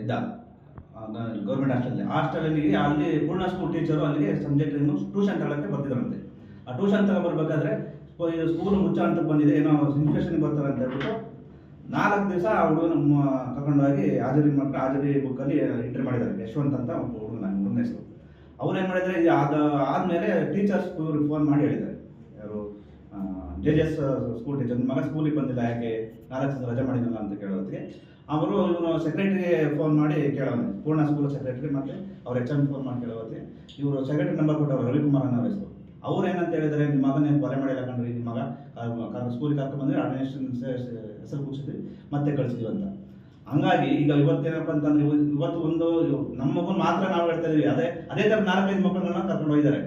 ಇದ್ದ. Government hostel ಹಾಸ್ಟೆಲಲ್ಲಿ ಅಲ್ಲಿ ಪೂರ್ಣ ಸ್ಕೂಲ್ ಟೀಚರು ಅಲ್ಲಿಗೆ ಸಂಜೆ ಟೈಮು ಟ್ಯೂಷನ್ ತಗೊಳಕ್ಕೆ ಬರ್ತಿದ್ರಂತೆ. ಆ ಟ್ಯೂಷನ್ ತಗೊಬರ್ಬೇಕಾದ್ರೆ ಸ್ಕೂಲ್ ಮುಚ್ಚ ಅಂತ ಬಂದಿದೆ, ಏನೋ ಇನ್ಫೆಕ್ಷನ್ ಬರ್ತಾರೆ ಅಂತ ಹೇಳ್ಬಿಟ್ಟು ನಾಲ್ಕು ದಿವಸ ಆ ಹುಡುಗನ ಕರ್ಕೊಂಡೋಗಿ ಹಾಜರಿ ಮಕ್ಕಳು ಹಾಜರಿ ಬುಕ್ಕಲ್ಲಿ ಎಂಟ್ರಿ ಮಾಡಿದ್ದಾರೆ. ಯಶವಂತ ಅಂತ ಒಬ್ಬ ಹುಡುಗನ ಹುಡುಗನ ಹೆಸರು. ಅವ್ರು ಏನು ಮಾಡಿದ್ರೆ, ಇದು ಅದು ಆದಮೇಲೆ ಟೀಚರ್ಸ್ ಫೋನ್ ಮಾಡಿ ಹೇಳಿದ್ದಾರೆ. J J S school teacher ಮಗ ಸ್ಕೂಲಿಗೆ ಬಂದಿಲ್ಲ, ಯಾಕೆ ನಾಲ್ಕು ರಜೆ ಮಾಡಿದ್ನಲ್ಲ ಅಂತ ಕೇಳೋದಕ್ಕೆ ಅವರು ಇವನು ಸೆಕ್ರೆಟರಿಗೆ ಫೋನ್ ಮಾಡಿ ಕೇಳೋಣ, ಪೂರ್ಣ ಸ್ಕೂಲ್ ಸೆಕ್ರೆಟರಿ ಮತ್ತೆ ಅವ್ರ ಎಚ್ ಎಂ ಫೋನ್ ಮಾಡಿ ಕೇಳೋದಕ್ಕೆ ಇವರು ಸೆಕ್ರೆಟರಿ ನಂಬರ್ ಕೊಟ್ಟವರು ರವಿಕುಮಾರ್ ಅನ್ನೋ ಹೆಸರು ಅವ್ರು ಏನಂತ ಹೇಳಿದ್ದಾರೆ ನಿಮ್ಮ ಮಗನೇ ಕೊಲೆ ಮಾಡಿಲ್ಲ ಕಣ್ರಿ ನಿಮ್ಮ ಮಗ ಸ್ಕೂಲಿಗೆ ಕರ್ಕೊಂಡು ಬಂದ್ರೆ ಅಡ್ಮಿನಿಸ್ಟ್ರೇಷನ್ ಹೆಸರು ಕೂಗಿಸಿದ್ವಿ, ಮತ್ತೆ ಕಳಿಸಿದ್ವಿ ಅಂತ. ಹಂಗಾಗಿ ಈಗ ಇವತ್ತೇನಪ್ಪ ಅಂತಂದ್ರೆ, ಇವ- ಇವತ್ತು ಒಂದು ನಮ್ಮ ಮಗನ್ ಮಾತ್ರ ನಾವು ಹೇಳ್ತಾ ಇದೀವಿ, ಅದೇ ಅದೇ ಥರ ನಾಲ್ಕೈದು ಮಕ್ಕಳನ್ನ ಕರ್ಕೊಂಡು ಹೋಗಿದ್ದಾರೆ.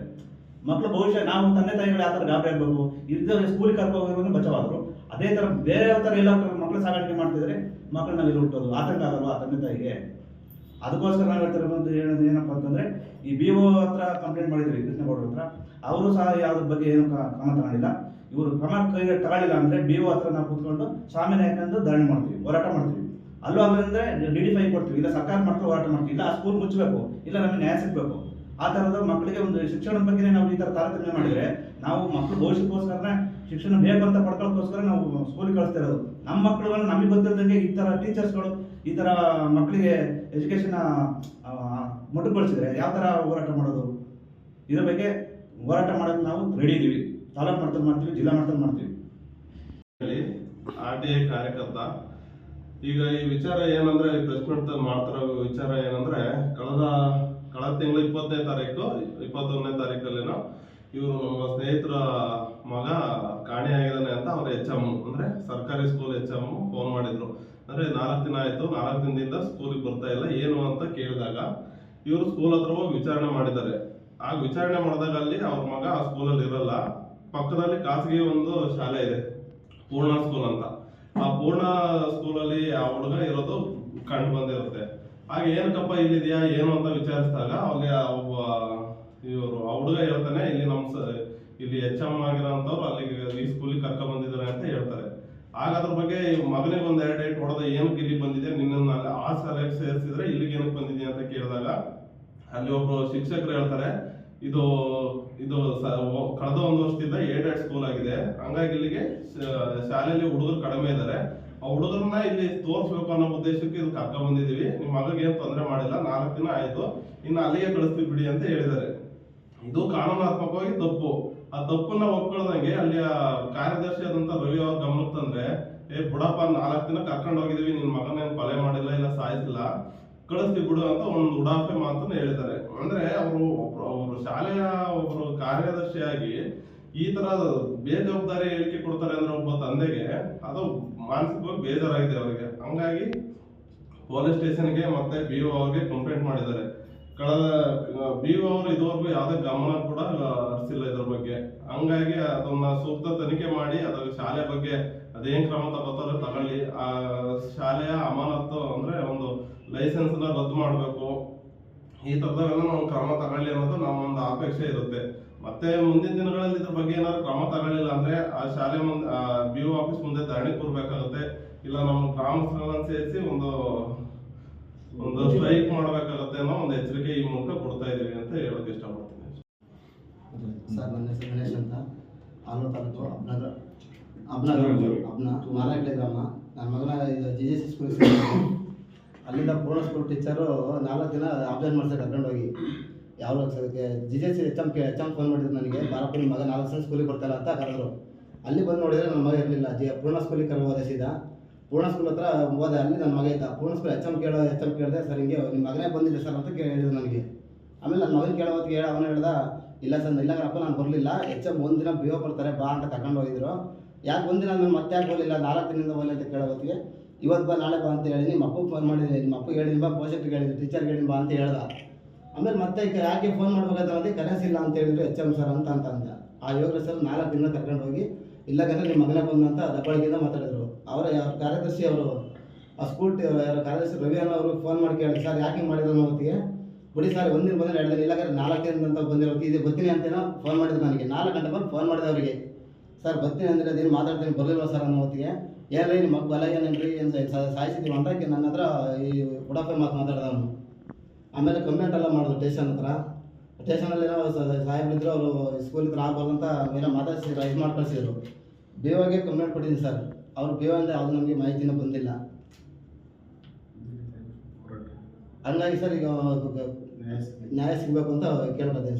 ಮಕ್ಕಳು ಭವಿಷ್ಯ ನಾವು ತಂದೆ ತಾಯಿಗಳು ಯಾವ ಥರ ಗಾಬರಿ ಆಗಬೇಕು? ಇದ್ದರೆ ಸ್ಕೂಲಿಗೆ ಕರ್ಕೊಂಡು ಬಚಾವಾದ್ರು. ಅದೇ ಥರ ಬೇರೆ ಯಾವ ಥರ ಎಲ್ಲ ಮಕ್ಕಳು ಸಾಗಾಣಿಕೆ ಮಾಡ್ತಿದ್ರೆ ಮಕ್ಕಳನ್ನ ಇಲ್ಲಿ ಹುಟ್ಟೋದು. ಆತಂಕ ಆಗಲ್ವಾ ಆ ತಂದೆ ತಾಯಿಗೆ? ಅದಕ್ಕೋಸ್ಕರ ನಾವು ಹೇಳ್ತಿರೋದು ಹೇಳೋದು ಏನಪ್ಪ ಅಂತಂದರೆ, ಈ ಬಿ ಒ ಹತ್ರ ಕಂಪ್ಲೇಂಟ್ ಮಾಡಿದ್ರಿ ಕೃಷ್ಣಗೌಡರ ಹತ್ರ. ಅವರು ಸಹ ಯಾವುದ್ರ ಬಗ್ಗೆ ಏನು ಕ್ರಮ ತಗೊಂಡಿಲ್ಲ. ಇವರು ಕ್ರಮ ಕೈಗೆ ತಗೊಳ್ಳಿಲ್ಲ ಅಂದರೆ ಬಿ ಒ ಹತ್ರ ನಾವು ಕೂತ್ಕೊಂಡು ಸ್ವಾಮಿನ ಯಾಕಂದು ಧರಣಿ ಮಾಡ್ತೀವಿ, ಹೋರಾಟ ಮಾಡ್ತೀವಿ. ಅಲ್ಲೂ ಅಂದ್ರೆ ಡಿ ಡಿ ಫೈ ಕೊಡ್ತೀವಿ. ಇಲ್ಲ ಸರ್ಕಾರ ಮಾಡ್ತೀವಿ ಹೋರಾಟ ಮಾಡ್ತೀವಿ. ಇಲ್ಲ ಆ ಸ್ಕೂಲ್ ಮುಚ್ಚಬೇಕು. ಇಲ್ಲ ನಮಗೆ ನ್ಯಾಯ ಸಿಗ್ಬೇಕು. ಆ ಥರದ ಮಕ್ಕಳಿಗೆ ಒಂದು ಶಿಕ್ಷಣದ ಬಗ್ಗೆ ನಾವು ಈ ಥರ ತಾರತಮ್ಯ ಮಾಡಿದ್ರೆ ನಾವು ಮಕ್ಕಳು ಭವಿಷ್ಯಕ್ಕೋಸ್ಕರ ಶಿಕ್ಷಣ ಬೇಕು ಅಂತ ಪಡ್ಕೊಳ್ಳೋಕ್ಕೋಸ್ಕರ ನಾವು ಸ್ಕೂಲಿಗೆ ಕಳಿಸ್ತಾ ಇರೋದು. ನಮ್ಮ ಮಕ್ಕಳುಗಳನ್ನ ನಮಗೆ ಗೊತ್ತಿರೋದಂಗೆ ಈ ಥರ ಟೀಚರ್ಸ್ಗಳು ಈ ಥರ ಮಕ್ಕಳಿಗೆ ಎಜುಕೇಷನ್ ಮೊಟಕುಗೊಳಿಸಿದ್ರೆ ಯಾವ ಥರ ಹೋರಾಟ ಮಾಡೋದು? ಇದ್ರ ಬಗ್ಗೆ ಹೋರಾಟ ಮಾಡೋದು ನಾವು ರೆಡಿ ಇದ್ದೀವಿ ತಾಲೂಕು ಮಟ್ಟದಲ್ಲಿ ಮಾಡ್ತೀವಿ, ಜಿಲ್ಲಾ ಮಟ್ಟದಲ್ಲಿ ಮಾಡ್ತೀವಿ. ಆರ್ ಟಿ ಐ ಕಾರ್ಯಕರ್ತ, ಈಗ ಈ ವಿಚಾರ ಏನಂದ್ರೆ ಪ್ರೆಸ್ ಮೀಟ್ ಮಾಡ್ತಿರೋ ವಿಚಾರ ಏನಂದ್ರೆ, ಕಳೆದ ಕಳೆದ ತಿಂಗಳು ಇಪ್ಪತ್ತನೇ ತಾರೀಕು, ಇಪ್ಪತ್ತೊಂದನೇ ತಾರೀಕಲ್ಲೇನೋ ಇವರು ನಮ್ಮ ಸ್ನೇಹಿತರ ಮಗ ಕಾಣೆಯಾಗಿದ್ದಾನೆ ಅಂತ ಅವ್ರ ಎಚ್ ಎಂ ಅಂದ್ರೆ ಸರ್ಕಾರಿ ಸ್ಕೂಲ್ ಎಚ್ ಎಂ ಫೋನ್ ಮಾಡಿದ್ರು. ಅಂದ್ರೆ ನಾಲ್ಕು ದಿನ ಆಯ್ತು, ನಾಲ್ಕು ದಿನದಿಂದ ಸ್ಕೂಲಿಗೆ ಬರ್ತಾ ಇಲ್ಲ, ಏನು ಅಂತ ಕೇಳಿದಾಗ ಇವರು ಸ್ಕೂಲ್ ಹತ್ರ ಹೋಗಿ ವಿಚಾರಣೆ ಮಾಡಿದ್ದಾರೆ. ಆಗ ವಿಚಾರಣೆ ಮಾಡಿದಾಗ ಅಲ್ಲಿ ಅವ್ರ ಮಗ ಆ ಸ್ಕೂಲಲ್ಲಿ ಇರಲ್ಲ, ಪಕ್ಕದಲ್ಲಿ ಖಾಸಗಿ ಒಂದು ಶಾಲೆ ಇದೆ, ಪೂರ್ಣ ಸ್ಕೂಲ್ ಅಂತ. ಆ ಪೂರ್ಣ ಸ್ಕೂಲಲ್ಲಿ ಆ ಹುಡುಗ ಇರೋದು ಕಂಡು ಬಂದಿರುತ್ತೆ. ಹಾಗೆ ಏನಕ್ಕಪ್ಪ ಇಲ್ಲಿದೆಯಾ, ಏನು ಅಂತ ವಿಚಾರಿಸಿದಾಗ ಅವ್ರಿಗೆ ಒಬ್ಬ ಇವರು, ಆ ಹುಡುಗ ಹೇಳ್ತಾನೆ, ಇಲ್ಲಿ ನಮ್ಮ ಇಲ್ಲಿ ಎಚ್ ಎಂ ಆಗಿರೋಂಥವ್ರು ಅಲ್ಲಿಗೆ ಈ ಸ್ಕೂಲಿಗೆ ಕರ್ಕೊಂಡ್ ಬಂದಿದ್ದಾರೆ ಅಂತ ಹೇಳ್ತಾರೆ. ಆಗ ಅದ್ರ ಬಗ್ಗೆ ಮಗನಿಗೆ ಒಂದು ಎರಡು ಏಟ್ ಹೊಡೆದ ಏನಕ್ಕೆ ಇಲ್ಲಿ ಬಂದಿದೆ ನಿನ್ನ ಆ ಶಾಲೆಗೆ ಸೇರಿಸಿದ್ರೆ ಇಲ್ಲಿಗೆ ಏನಕ್ಕೆ ಬಂದಿದೆ ಅಂತ ಕೇಳಿದಾಗ ಅಲ್ಲಿ ಒಬ್ರು ಶಿಕ್ಷಕರು ಹೇಳ್ತಾರೆ, ಇದು ಇದು ಕಳೆದ ಒಂದು ವರ್ಷದಿಂದ ಏಡೆಡ್ ಸ್ಕೂಲ್ ಆಗಿದೆ, ಹಂಗಾಗಿ ಇಲ್ಲಿಗೆ ಶಾಲೆಯಲ್ಲಿ ಹುಡುಗರು ಕಡಿಮೆ ಇದ್ದಾರೆ. ಆ ಹುಡುಗರನ್ನ ಇಲ್ಲಿ ತೋರಿಸ್ಬೇಕು ಅನ್ನೋ ಉದ್ದೇಶಕ್ಕೆ ಇದು ಕರ್ಕೊಂಡ್ ಬಂದಿದೀವಿ ನಿಮ್ಮ ಮಗಗೆ ಏನು ತೊಂದರೆ ಮಾಡಿಲ್ಲ, ನಾಲ್ಕು ದಿನ ಆಯ್ತು. ಇನ್ನು ಅಲ್ಲಿಗೆ ಕಳಿಸ್ತೀವಿ ಬಿಡಿ ಅಂತ ಹೇಳಿದ್ದಾರೆ. ಇದು ಕಾನೂನಾತ್ಮಕವಾಗಿ ತಪ್ಪು. ಆ ತಪ್ಪನ್ನ ಒಪ್ಕೊಳ್ದಂಗೆ ಅಲ್ಲಿ ಕಾರ್ಯದರ್ಶಿ ಆದಂತ ರವಿ ಅವ್ರ ಗಮನಕ್ಕೆ ತಂದ್ರೆ, ಏ ಬುಡಪ್ಪ, ನಾಲ್ಕು ದಿನ ಕರ್ಕೊಂಡು ಹೋಗಿದೀವಿ ನಿನ್ ಮಗನ ಕೊಲೆ ಮಾಡಿಲ್ಲ, ಇಲ್ಲ ಸಾಯಿಸಿಲ್ಲ. ಕಳಿಸ್ತೀವಿ ಬಿಡು ಅಂತ ಒಂದು ಉಡಾಫೆ ಮಾತನ್ನ ಹೇಳಿದ್ದಾರೆ. ಅಂದ್ರೆ ಅವರು ಒಬ್ರು ಶಾಲೆಯ ಒಬ್ರು ಕಾರ್ಯದರ್ಶಿಯಾಗಿ ಈ ತರ ಬೇಜವಾಬ್ದಾರಿ ಹೇಳಿಕೆ ಕೊಡ್ತಾರೆ ಅಂದ್ರೆ ಒಬ್ಬ ತಂದೆಗೆ ಅದು ಮಾನಸಿಕವಾಗಿ ಬೇಜಾರಾಗಿದೆ ಅವರಿಗೆ. ಹಂಗಾಗಿ ಪೊಲೀಸ್ ಸ್ಟೇಷನ್ಗೆ ಮತ್ತೆ ಬಿ ಒ ಅವ್ರಿಗೆ ಕಂಪ್ಲೇಂಟ್ ಮಾಡಿದ್ದಾರೆ. ಕಳೆದ ಬಿ ಒ ಅವರು ಇದುವರೆಗೂ ಯಾವುದೇ ಗಮನ ಕೂಡ ಹರಿಸಿಲ್ಲ ಇದ್ರ ಬಗ್ಗೆ. ಹಂಗಾಗಿ ಅದನ್ನ ಸೂಕ್ತ ತನಿಖೆ ಮಾಡಿ, ಅದ್ರ ಶಾಲೆ ಬಗ್ಗೆ ಅದೇನ್ ಕ್ರಮ ತಗೋತಾರೋ ತಗೊಳ್ಳಿ. ಆ, ಶಾಲೆಯ ಅಮಾನತ್ತು ಅಂದ್ರೆ ಒಂದು ಲೈಸೆನ್ಸ್ನ ರದ್ದು ಮಾಡಬೇಕು. ಈ ತರದವೆಲ್ಲ ನಾವು ಕ್ರಮ ತಗೊಳ್ಳಿ ಅನ್ನೋದು ನಮ್ಮ ಒಂದು ಅಪೇಕ್ಷೆ ಇರುತ್ತೆ. ಮತ್ತೆ ಮುಂದಿನ ದಿನಗಳಲ್ಲಿ ಇದ್ರ ಬಗ್ಗೆ ಏನಾದ್ರು ಕ್ರಮ ತಗೊಳ್ಳಿಲ್ಲ ಅಂದ್ರೆ ಆ ಶಾಲೆ ಮುಂದೆ ಬಿ ಒ ಆಫೀಸ್ ಮುಂದೆ ಧರಣಿ ಕೂರ್ಬೇಕಾಗುತ್ತೆ. ಇಲ್ಲ ನಮ್ಮ ಗ್ರಾಮಸ್ಥರನ್ನ ಸೇರಿಸಿ ಒಂದು ಒಂದು ಸ್ಟ್ರೈಕ್ ಮಾಡಬೇಕಾಗುತ್ತೆ ಅನ್ನೋ ಒಂದು ಎಚ್ಚರಿಕೆ ಈ ಮೂಲಕ ಕೊಡ್ತಾ ಇದೀವಿ ಅಂತ ಹೇಳೋಕೆ ಇಷ್ಟಪಡ್ತೀನಿ. ಸರ್ ನನ್ನ ಹೆಸರು ಗಣೇಶ್ ಅಂತ. ಆಲೂರು ತಾಲೂಕು ಅಬ್ನಗರ ಅಬ್ನಗರ ಅಬ್ನ ಮಾರಾಕಳೆ ಗ್ರಾಮ. ನನ್ನ ಮಗನ ಜಿ ಜೆ ಸಿ ಸ್ಕೂಲ್ ಅಲ್ಲಿಂದ ಪೂರ್ಣ ಸ್ಕೂಲ್ ಟೀಚರು ನಾಲ್ಕು ದಿನ ಅಬ್ಸರ್ವ್ ಮಾಡ್ತಾರೆ ಕರ್ಕೊಂಡು ಹೋಗಿ ಯಾವ C H M K, H M phone ಮಾಡಿದ್ರು ನನಗೆ ಬಾರಪ್ಪ ನಿಮ್ಮ ಮಗ ನಾಲ್ಕು ಸಲ ಸ್ಕೂಲಿಗೆ ಬರ್ತಾಯಿಲ್ಲ ಅಂತ ಕರೆದ್ರು. ಅಲ್ಲಿ ಬಂದು ನೋಡಿದರೆ ನನ್ನ ಮಗ ಇರಲಿಲ್ಲ. ಜಿ, ಪೂರ್ಣ ಸ್ಕೂಲಿಗೆ ಕರೆ ಹೋದೆ ಸೀದಾ. ಪೂರ್ಣ ಸ್ಕೂಲ್ ಹತ್ರ ಹೋದೆ, ಅಲ್ಲಿ ನನ್ನ ಮಗ ಇದ್ದ. ಪೂರ್ಣ ಸ್ಕೂಲ್ ಎಚ್ ಎಂ ಕೇಳೋ ಎಚ್ ಎಂ ಕೇಳಿದೆ ಸರ್, ಹಿಂಗೆ ನಿಮ್ಮ ಮಗನೇ ಬಂದಿಲ್ಲ ಸರ್ ಅಂತ ಕೇಳಿದ್ರು ನನಗೆ. ಆಮೇಲೆ ನನ್ನ ಮಗನ ಕೇಳೋ ಹೊತ್ತಿಗೆ ಹೇಳ, ಅವನು ಹೇಳ್ದ, ಇಲ್ಲ ಸರ್, ಇಲ್ಲ ಕಣಪ್ಪ, ನಾನು ಬರಲಿಲ್ಲ. ಎಚ್ ಎಂ ಒಂದಿನ ಬಿ ಒ ಬರ್ತಾರೆ, ಬಾ ಅಂತ ಕರ್ಕೊಂಡು ಹೋಗಿದ್ರು. ಯಾಕೆ ಒಂದಿನ ನಾನು ಮತ್ತೆ ಯಾಕೆ ಹೋಗಲಿಲ್ಲ ನಾಲ್ಕು ದಿನದಿಂದ ಹೋಗಲಿ ಅಂತ ಕೇಳೋ ಹೊತ್ತಿಗೆ ಇವತ್ತು ಬಾ, ನಾಳೆ ಬಾ ಅಂತ ಹೇಳಿ, ನಿಮ್ಮ ಅಪ್ಪಗೆ ಫೋನ್ ಮಾಡಿದ್ದೀನಿ, ನಿಮ್ಮ ಅಪ್ಪಗೆ ಬಾ ಪೋಷಕ್ರಿಗೆ ಹೇಳಿದ್ದೀನಿ ಟೀಚರ್ಗೆ ಬಾ ಅಂತ ಹೇಳ್ದ. ಆಮೇಲೆ ಮತ್ತೆ ಯಾಕೆ ಫೋನ್ ಮಾಡ್ಬೇಕಂತ ಮತ್ತೆ ಕರೆನ್ಸಿ ಇಲ್ಲ ಅಂತ ಹೇಳಿದ್ರು ಎಚ್ ಎಂ ಸರ್ ಅಂತ ಅಂತ ಅಂದ ಆ ಯೋಗ ಸರ್ ನಾಲ್ಕು ದಿನ ಕರ್ಕೊಂಡು ಹೋಗಿ, ಇಲ್ಲ ಕಂದ್ರೆ ನಿಮ್ಮ ಮಗನೇ ಬಂದಂತ ದಬ್ಬಳಿಗೆಯಿಂದ ಮಾತಾಡಿದ್ರು. ಅವರ ಅವ್ರ ಕಾರ್ಯದರ್ಶಿ ಅವರು, ಆ ಸ್ಕೂಲ್ ಯಾರು ಕಾರ್ಯದರ್ಶಿ ರವಿ ಅಣ್ಣ ಅವರು ಫೋನ್ ಮಾಡಿ ಕೇಳಿದ್ರು, ಸರ್ ಯಾಕೆ ಮಾಡಿದ್ರು ಅನ್ನೋ ಹೊತ್ತಿಗೆ ಬಿಡಿ ಸರ್ ಒಂದಿನ ಬಂದ್ರೆ ಎರಡು ದಿನ, ಇಲ್ಲ ನಾಲ್ಕು ದಿನ ಅಂತ ಬಂದಿರೋ ಇದು, ಬರ್ತೀನಿ ಅಂತೇನೋ ಫೋನ್ ಮಾಡಿದ್ರು ನನಗೆ. ನಾಲ್ಕು ಗಂಟೆ ಬಂದು ಫೋನ್ ಮಾಡಿದೆ ಅವರಿಗೆ. ಸರ್ ಬರ್ತೀನಿ ಅಂದ್ರೆ ಅದೇನು ಮಾತಾಡ್ತೀನಿ ಬರಲಿಲ್ಲ ಸರ್ ಅನ್ನೋ ಹೊತ್ತಿಗೆ ಏನ್ರಿ ನಿಮ್ಮ ಮಗ ಬಲ ಏನೇನ್ರಿ ಏನು ಸಾಯಿಸಿದೀವಿ ಅಂತ ನನ್ನ ಹತ್ರ ಈ ಉಡಾಫೆ ಮಾತು ಮಾತಾಡ್ದ ಅವನು. ಆಮೇಲೆ ಕಂಪ್ಲೇಂಟ್ ಎಲ್ಲ ಮಾಡಿದ್ರು ಸ್ಟೇಷನ್ ಹತ್ರ. ಸ್ಟೇಷನಲ್ಲಿ ಏನೋ ಸಾಹೇಬ್ರಿದ್ರು ಅವರು ಸ್ಕೂಲ್ ಹತ್ರ ಆಗ್ಬಾರ್ದು ಅಂತ ಏನೋ ಮಾತಾಡಿಸಿ ಇದು ಮಾಡಿ ಕಳಿಸಿದ್ರು ಬಿ ಓಗೆ ಕಂಪ್ಲೇಂಟ್ ಕೊಟ್ಟಿದ್ದೀನಿ ಸರ್ ಅವ್ರು ಬಿ ಓ ಅಂದರೆ ಅದು ನಮಗೆ ಮಾಹಿತಿನೂ ಬಂದಿಲ್ಲ. ಹಂಗಾಗಿ ಸರ್ ಈಗ ನ್ಯಾಯ ಸಿಗಬೇಕು. ಅಂತ ಕೇಳ್ಕೊತೀನಿ ಸರ್